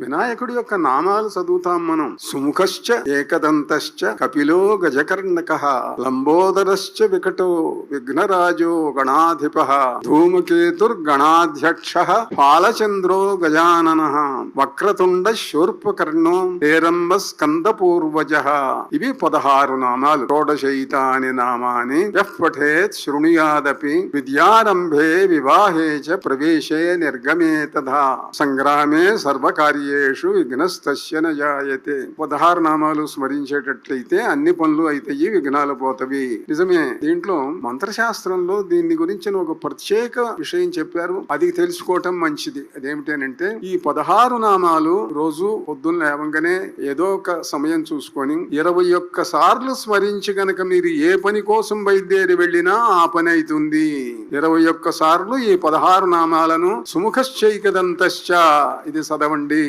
వినాయకుడి యొక్క నామాలు చదువుతాం మనం. సుముఖశ్చ ఏకదంతశ్చ కపిలో గజకర్ణక లంబోదరశ్చ వికటో విఘ్నరాజో గణాధిప ధూమకేతుర్గణాధ్యక్ష పాలచంద్రో గజానన వక్రతుండ శూర్పకర్ణో హేరంబ స్కంద పూర్వజ ఇవి పదహారు నామాలు. షోడశైతాని నామాని యః పఠేత్ శృణుయాదపి విద్యారంభే వివాహే చ ప్రవేశే నిర్గమే తథా. సంగ్రామే సర్వకార్య కార్యేషు న జాయతే. పదహారు నామాలు స్మరించేటట్లయితే అన్ని పనులు అయితాయి విఘ్నాలు పోతవి. నిజమే దీంట్లో మంత్రశాస్త్రంలో దీన్ని గురించిన ఒక ప్రత్యేక విషయం చెప్పారు. అది తెలుసుకోవటం మంచిది. అదేమిటనంటే ఈ పదహారు నామాలు రోజు పొద్దున్న లేవంగానే ఏదో ఒక సమయం చూసుకొని ఇరవై ఒక్క సార్లు స్మరించి గనక మీరు ఏ పని కోసం బయలుదేరి వెళ్ళినా ఆ పని అవుతుంది ఇరవై ఒక్క సార్లు ఈ పదహారు నామాలను సుముఖశ్చైకదంతశ్చ ఇది చదవండి